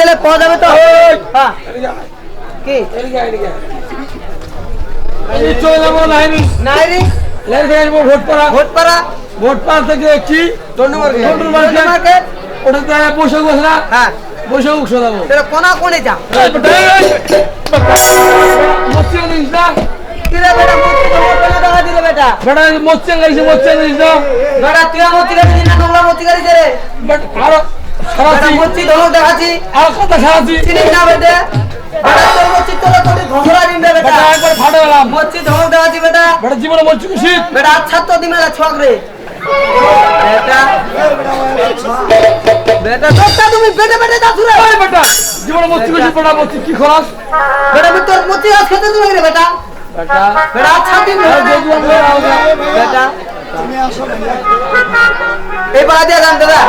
গেলে পাওয়া যাবে তো? হ্যাঁ। কি? ভোট পাড়া ভোট পাড়া ভোট পাড়া থেকে মার্কেট। ওটাতে বৈশাখ বসরা হ্যাঁ। বৈশাখ শোনাবো কোনা কোনে যা। বেটা গাইছে বেটা তুই না নোংরা রে বাট আরও সারাছি মতি ধমক দেখাচ্ছি। আর কথা সারাছি চিনিস না বেটে বেটা তোর মতি তোর তোর ঘোষণা দিন রে বেটা। একবার ফাটে গেলাম। মতি ধমক দেখাচ্ছি বেটা। বেটা জীবনে মচ্ছি শীত বেটা আচ্ছা তো দিমেলা ছক রে। বেটা। বেটা দোস্তা তুমি বেটে বেটে দাসু রে এই বেটা জীবনে মচ্ছি শীত বেটা কি আমি তোর আজ খেতে রে আচ্ছা দিয়ে গান দাদা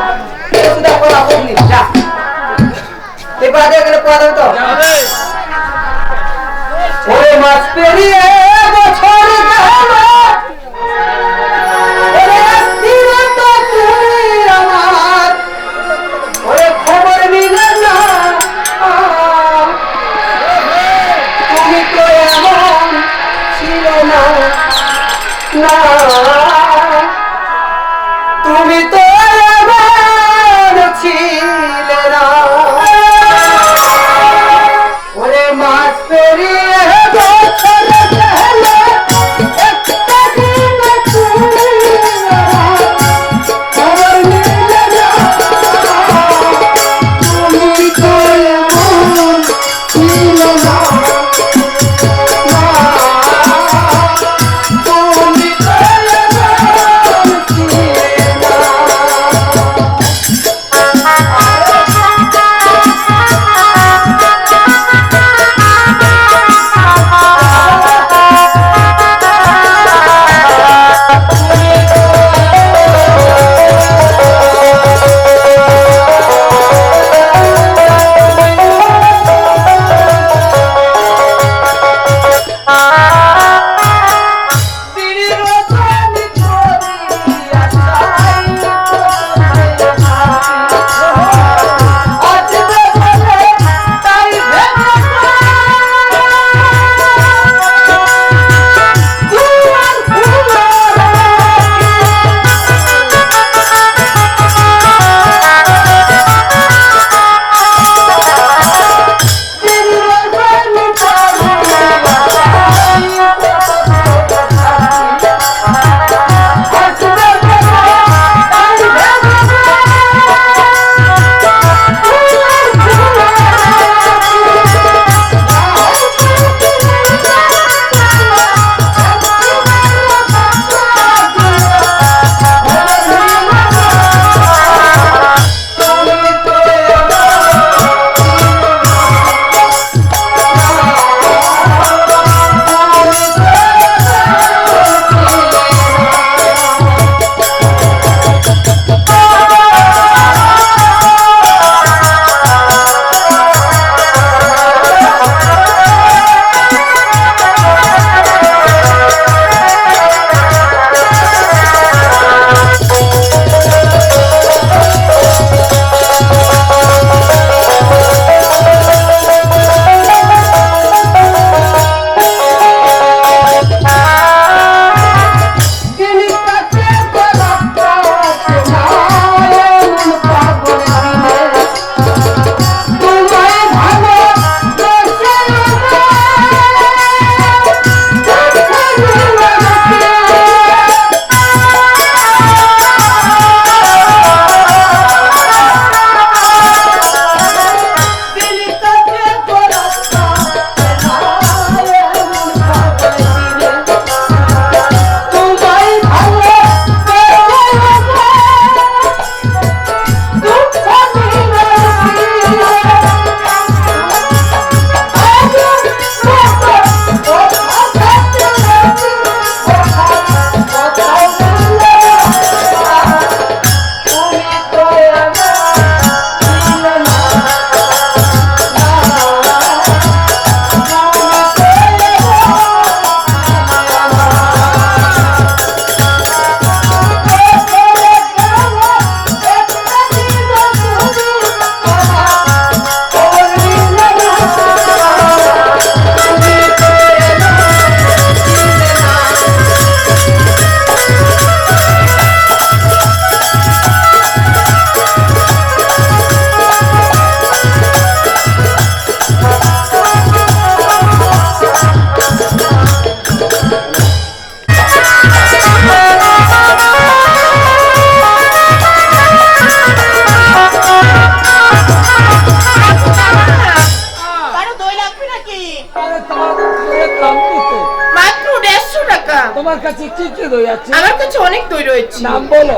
তোমার কাছে কি কি দই আছে? আমার কাছে অনেক দই রয়েছে। নাম বলো।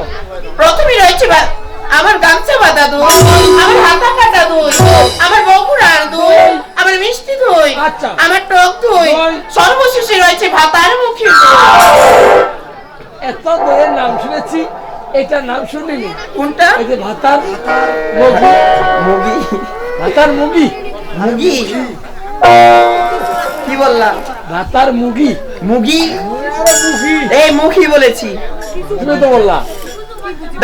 প্রথমে রয়েছে আমার গামছা বাঁধা দই আমার হাতা কাটা দই আমার বকুড়ার দই আমার মিষ্টি দই আচ্ছা। আমার টক দই দই। সর্বশেষে রয়েছে ভাতার মুখী এত দইয়ের নাম শুনেছি এটার নাম শুনিনি। কোনটা? এই যে ভাতার মুগি মুগি ভাতার মুগি মুগি কি বললাম? ভাতার মুগি মুগি এই মুখি বলেছি। তুমি তো বললা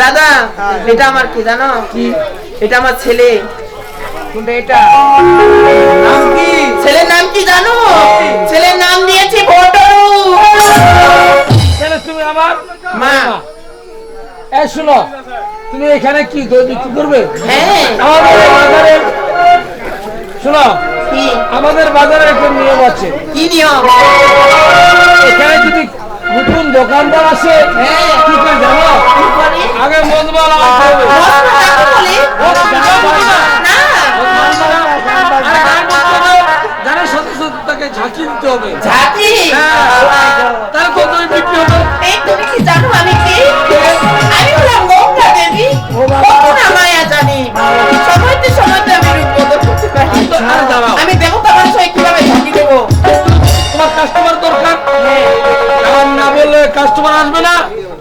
দাদা এটা আমার কি জানো? কি এটা আমার ছেলে। কোনটা এটা? নাম কি? ছেলের নাম কি জানো? ছেলের নাম দিয়েছি ভটরু তুমি আমার? মা। শোনো তুমি এখানে কি বিক্রি করবে? হ্যাঁ। আমাদের বাজারে শোনো কি? আমাদের বাজারে একটা নিয়ম আছে। কি নিয়ম? এখানে যদি নতুন দোকানদার আসে হ্যাঁ। কি করে জানো আগে মজমাল আমাকে হবে মশলা কাকে বলে? না আর গায়ে করতে হবে, যারা সদস্য তাকে ঝাঁকি দিতে হবে ঝাঁকি তার কত বিক্রি হবে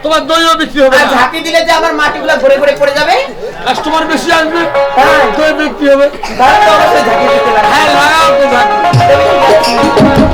তোমার দইও বিক্রি হবে ঝাঁকি দিলে যে আমার মাটিগুলো ঘুরে ঘুরে পড়ে যাবে? কাস্টমার বেশি আসবে হ্যাঁ। দই বিক্রি হবে। তাহলে তো অবশ্যই ঝাঁকি দিতে লাগে হ্যাঁ লাগাও তো ঝাঁকি।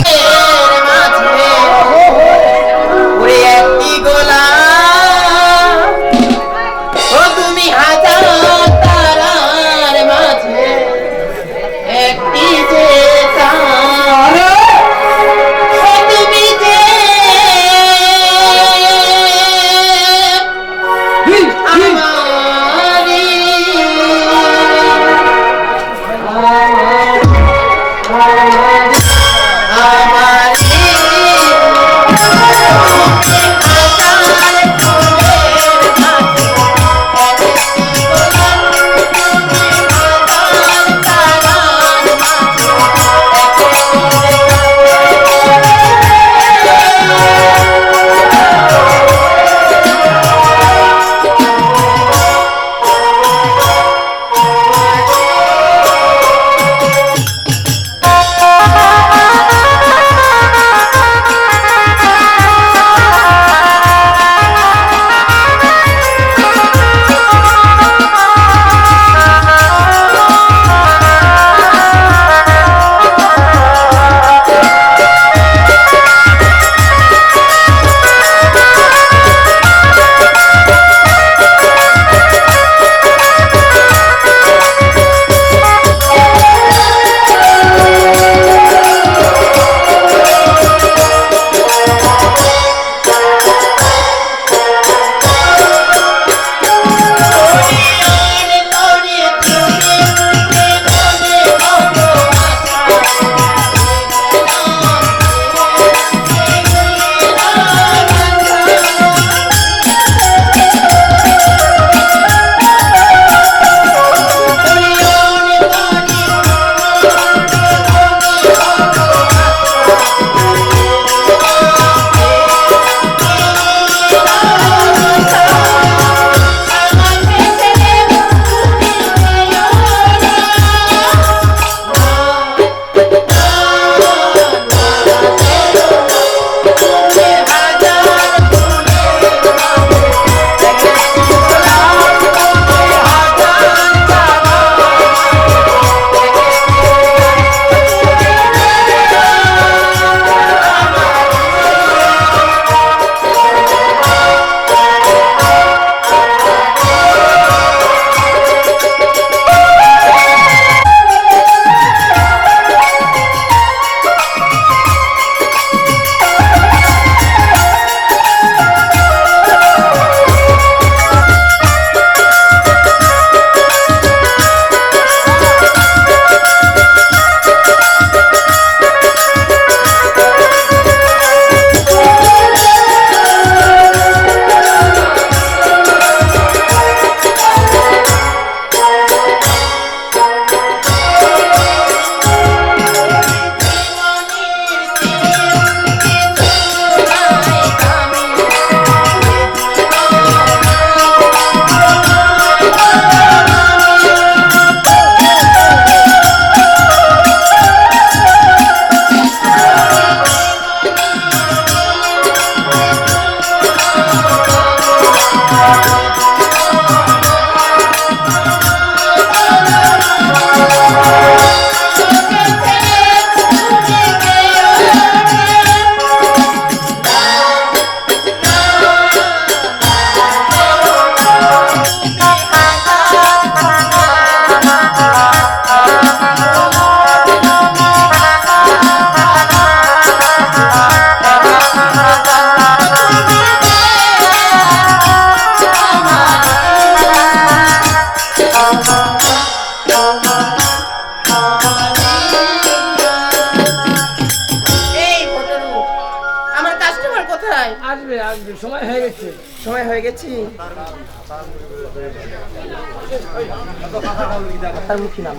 তার মুখী নাম।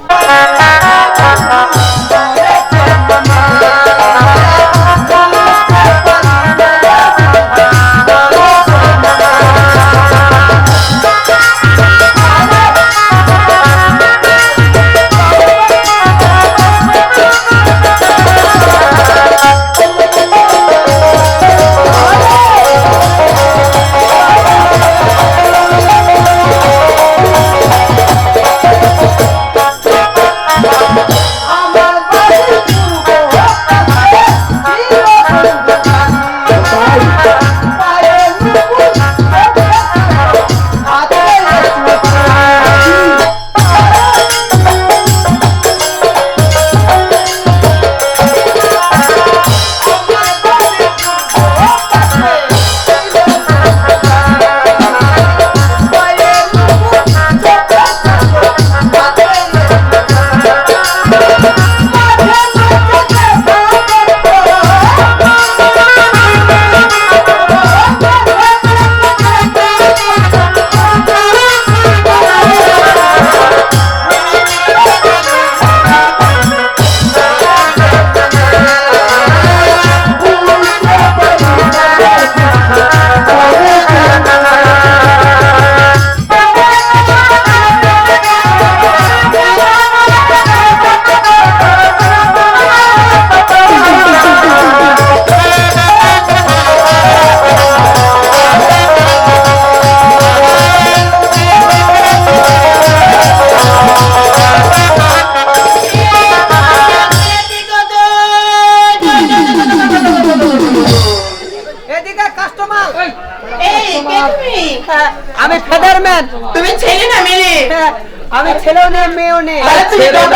ছেলেও নেই মেয়েও নেই। আরে তুমি কত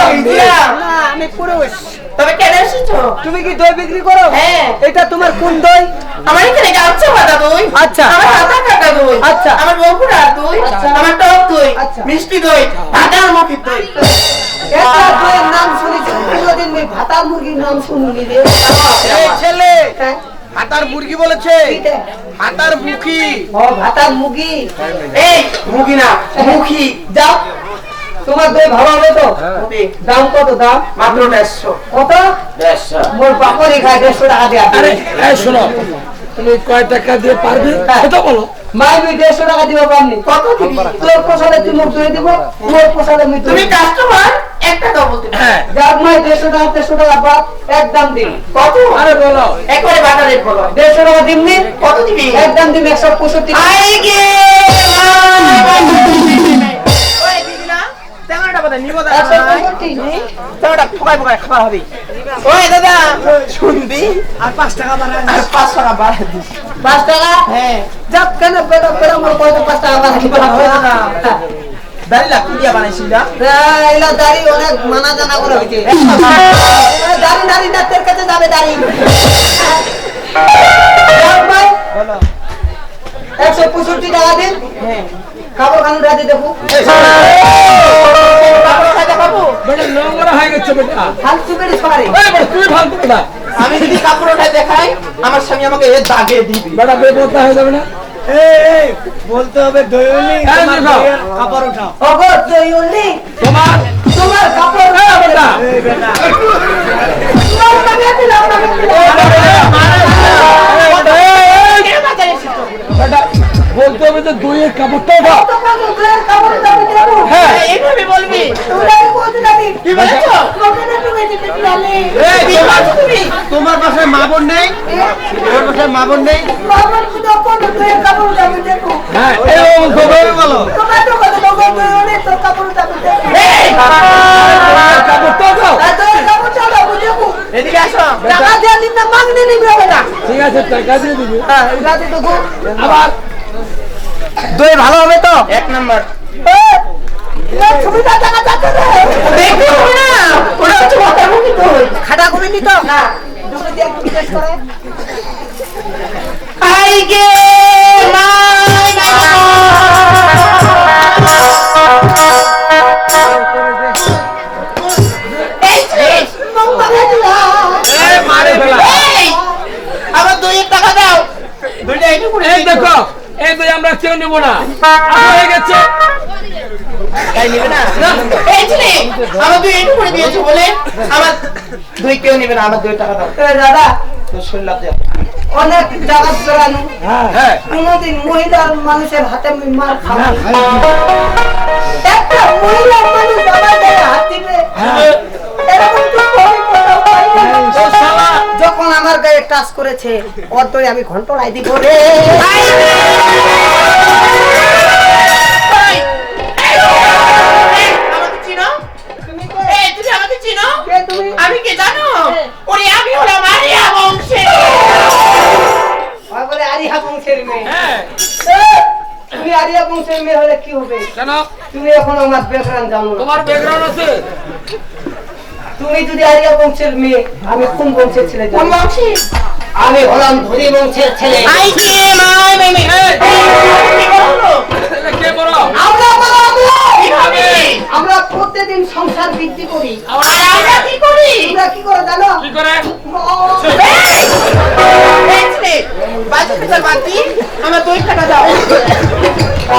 না আমি পুরুষ তবে কেন এসেছ? তুমি কি দই বিক্রি করো? হ্যাঁ। এটা তোমার কোন দই? আমার এখানে গামছা বাঁধা দই। আচ্ছা। আমার হাতা কাটা দই। আচ্ছা। আমার বকুড়ার দই। আচ্ছা। আমার টক দই। আচ্ছা। মিষ্টি দই। ভাটার মুখির দই। এটা দইয়ের নাম শুনেছি। কোনোদিন আমি ভাতার মুরগির নাম শুনিনি রে। এই ছেলে! হ্যাঁ, হাতার মুরগি বলেছে। হাতার মুখি। ও ভাতার মুরগি। এই মুখি না মুখি। যাও। তোমার দই ভালো হবে তো? দাম কত দাম? মাত্র দেড়শো। কত? দেড়শো। মোর বাপরই খায় দেড়শো টাকা দিয়ে আরে শোনো তুমি কয় টাকা দিয়ে পারবে? সেটা বলো। মাইবি দেড়শো টাকা দিব পামনি কত দিবি? তোর পোষালে তুই মুখ ধুয়ে দিব মোর পোষালে আমি তুমি কাস্টমার একটা দাও বলতে হ্যাঁ। মাই দেড়শো টাকা দেড়শো টাকা বাদ একদম দিন কত? আরে বলো। একবারে বাটা রেট বলো। দেড়শো টাকা দিমনি কত দিবি? একদম একশো পঁয়ষট্টি আই গে। তেমনটা বাদা নিব একশো পঁয়ষট্টি তেমনটা ফোকাই ফোকাই খাবার হবে। ওই দাদা শুনবি? আর পাঁচ টাকা বাড়ায় আর পাঁচ টাকা বাড়া দিস। পাঁচ টাকা? হ্যাঁ। যাক কেন বেটা বেটা মোর কয়তো পাঁচ টাকা বাদ দিবা? দাঁড়িয়ে লাগ কি বানাইছিস এলা দাড়ি অনেক মানা জানা করে হইছে দাড়ি দাড়ি না তোর কাছে যাবে দাড়ি। একশো পঁয়ষট্টি টাকা দিন। হ্যাঁ। খাবার খানুন রাতে দেখো। নোংরা হয়ে গেছে বেটা। ফালতু বেড়ে সবারই এই ফালতু বেটা আমি যদি কাপড় ওঠাই দেখাই আমার স্বামী আমাকে এ দাগে দিবি। বেটা বেপরতা হয়ে যাবে না? এই এই বলতে হবে। দইয়ের কাপড় উঠাও তোমার তোমার কাপড় বেটা। বেটা। বলতে হবে যে দইয়ের কাপড়টা দাও হ্যাঁ এইভাবে বলবি? কি বলেছ? এই, কি বলছো তুমি? তোমার পাশে মা বোন নেই? তোমার পাশে মা বোন নেই? হ্যাঁ বলো। এই, কাপড়টা দাও এদিকে আসো। ঠিক আছে টাকা দিয়ে দিবি। আবার। দই ভালো হবে তো? এক নাম্বার। সুবিধা টাকা যাচ্ছে রে। দেখতে হবে না। ওটা হচ্ছে মাথার মুখি দই খাটা নিত। না। দুটো দিয়ে একটু জিজ্ঞেস করে আই এই এই, আমার কেউ নেব না। হয়ে গেছে। তাই নেবে না? এই ছেলে আমার তুই একটু করে দিয়েছ বলে। আমার দুই কেউ নেবে না আমার দুই টাকা দাও। দাদা তোর শুনলাম যে অনেক জায়গা বেড়ানো হ্যাঁ। কোনোদিন মহিলার মানুষের হাতে আমি মার একটা মানুষ বাবা হাত দিবে। এরকম তো যখন আমার গায়ে টাচ করেছে ওর দই আমি ঘন্টলাই দিব রে। আমি কে জানো? ওরে আমি হলাম আরিয়া বংশের বলে আরিয়া বংশের মেয়ে। হ্যাঁ। তুমি আরিয়া বংশের মেয়ে হলে কি হবে? কেন? তুমি এখন আমার ব্যাকগ্রাউন্ড জানো। তোমার ব্যাকগ্রাউন্ড আছে। তুমি যদি আরিয়া বংশের মেয়ে আমি কোন বংশের ছেলে কোন জানো আমি হলাম ধনী বংশের ছেলে। আই কে মাই মাই এই, কি বড় আমরা বলো আমরা। আমরা প্রত্যেকদিন সংসার বৃদ্ধি করি। আর আমরা কি করি? তোমরা কি করে জানো? কি করে? বাজে বাদ দি, আমার দুই টাকা দাও